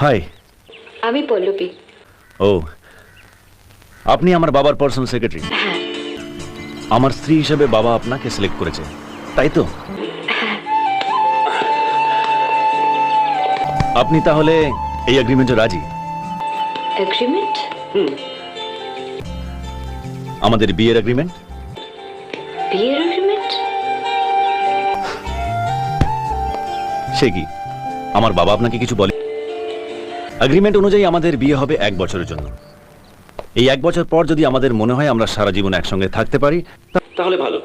High. আমি পল্লবী। ও আপনি আমার বাবার পার্সোনাল সেক্রেটারি হ্যাঁ। আমার স্ত্রী হিসেবে বাবা আপনাকে সিলেক্ট করেছে তাই তো? আপনি তাহলে এই এগ্রিমেন্টে রাজি? এগ্রিমেন্ট আমাদের বিয়ের এগ্রিমেন্ট বিয়ের এগ্রিমেন্ট সে কি? আমার বাবা আপনাকে কিছু বলে এগ্রিমেন্ট অনুযায়ী আমাদের বিয়ে হবে এক বছরের জন্য। এই এক বছর পর যদি আমাদের মনে হয় আমরা সারা জীবন একসঙ্গে থাকতে পারি তাহলে ভালো।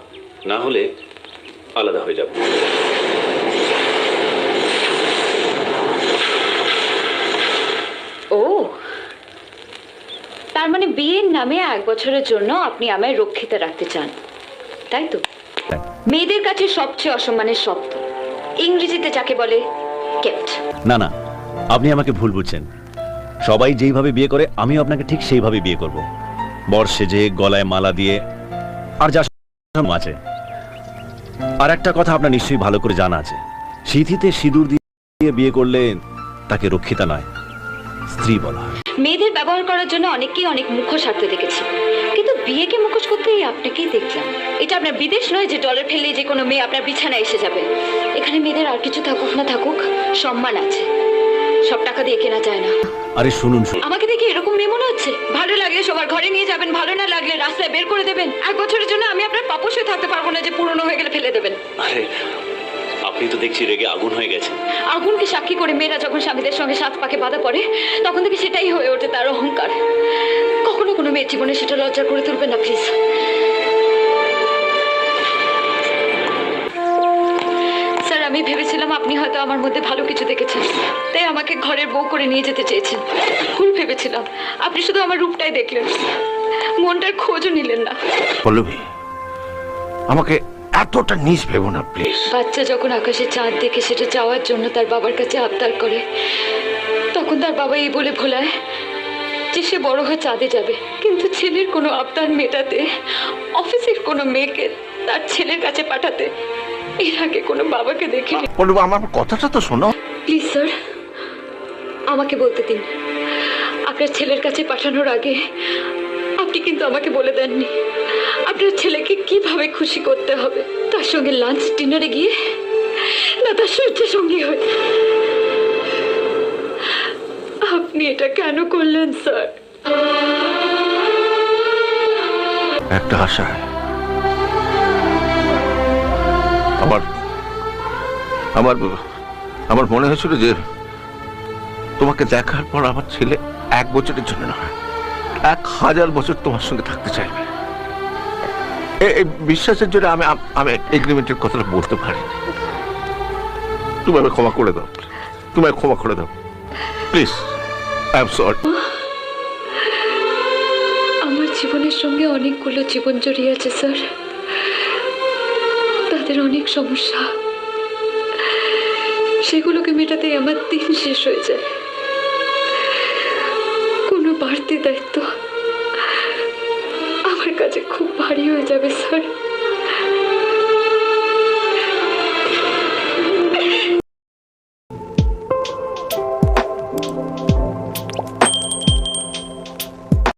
না হলে আলাদা হয়ে যাব। ও তার মানে বিয়ের নামে এক বছরের জন্য আপনি আমায় রক্ষিত রাখতে চান। তাই তো? মেয়েদের কাছে সবচেয়ে অসম্মানের শব্দ। ইংরেজিতে যাকে বলে কেপ্ট। না না। আপনি আমাকে ভুল বুঝছেন। সবাই যেইভাবে বিয়ে করে, আমিও আপনাকে ঠিক সেইভাবে বিয়ে করব। বর সেজে, গলায় মালা দিয়ে, আর যা আছে। আর একটা কথা আপনার নিশ্চয়ই ভালো করে জানা আছে। সিঁথিতে সিঁদুর দিয়ে বিয়ে করলে তাকে রক্ষিতা নয়, স্ত্রী বলা মেয়েদের ব্যবহার করার জন্য অনেককেই অনেক মুখোশ হাঁটতে দেখেছি। কিন্তু বিয়েকে মুখোশ করতেই আপনাকেই দেখলাম। এটা আপনার বিদেশ নয় যে ডলার ফেললে যে কোনো মেয়ে আপনার বিছানায় এসে যাবে। এখানে মেয়েদের আর কিছু থাকুক না থাকুক, সম্মান আছে। সব টাকা দিয়ে কেনা যায় না। আরে শুনুন শুনুন। আমাকে দেখে এরকম মেয়ে মনে হচ্ছে ভালো লাগলে সবার ঘরে নিয়ে যাবেন ভালো না লাগলে রাস্তায় বের করে দেবেন। এক বছরের জন্য আমি আপনার হয়ে থাকতে পারব না যে পুরনো হয়ে গেলে ফেলে দেবেন। আরে আপনি তো দেখছি রেগে আগুন হয়ে গেছে। আগুনকে সাক্ষী করে মেয়েরা যখন স্বামীদের সঙ্গে সাত পাকে বাধা পড়ে তখন থেকে সেটাই হয়ে ওঠে তার অহংকার। কখনো কোনো মেয়ের জীবনে সেটা লজ্জা করে তুলবেন না প্লিজ আমি ভেবেছিলাম আপনি হয়তো আমার মধ্যে ভালো কিছু দেখেছেন। তাই আমাকে ঘরের বউ করে নিয়ে যেতে চেয়েছেন। ভুল ভেবেছিলাম। আপনি শুধু আমার রূপটাই দেখলেন। মনটার খোঁজও নিলেন না। পল্লবী আমাকে এতটা নিচ ভেবো না প্লিজ। বাচ্চা যখন আকাশে চাঁদ দেখে সেটা যাওয়ার জন্য তার বাবার কাছে আবদার করে তখন তার বাবা এই বলে ভোলায় যে সে বড় হয়ে চাঁদে যাবে। কিন্তু ছেলের কোনো আবদার মেটাতে অফিসের কোনো মেয়েকে তার ছেলের কাছে পাঠাতে এর আগে কোনো বাবাকে দেখিনি। পল্লবী আমার কথাটা তো শোনো। প্লিজ স্যার আমাকে বলতে দিন। আপনার ছেলের কাছে পাঠানোর আগে আপনি কিন্তু আমাকে বলে দেননি। আপনার ছেলেকে কীভাবে খুশি করতে হবে? তার সঙ্গে লাঞ্চ ডিনারে গিয়ে? না তার সূর্যের সঙ্গে হয়ে। আপনি এটা কেন করলেন স্যার? একটা আশায় আমার আমার আমার মনে হয়েছিল যে তোমাকে দেখার পর আমার ছেলে এক বছরের জন্য নয়, এক হাজার বছর তোমার সঙ্গে থাকতে চাইবে। এই বিশ্বাসের জন্য আমি আমি এগ্রিমেন্টের কথাটা বলতে পারি তুমি আমায় ক্ষমা করে দাও, তুমি ক্ষমা করে দাও। প্লিজ আই এম সরি আমার জীবনের সঙ্গে অনেকগুলো জীবন জড়িয়ে আছে, স্যার। তাদের অনেক সমস্যা। সেগুলোকে মেটাতে আমার দিন শেষ হয়ে যায়। কোনো বাড়তি দায়িত্ব আমার কাছে খুব ভারী হয়ে যাবে, স্যার।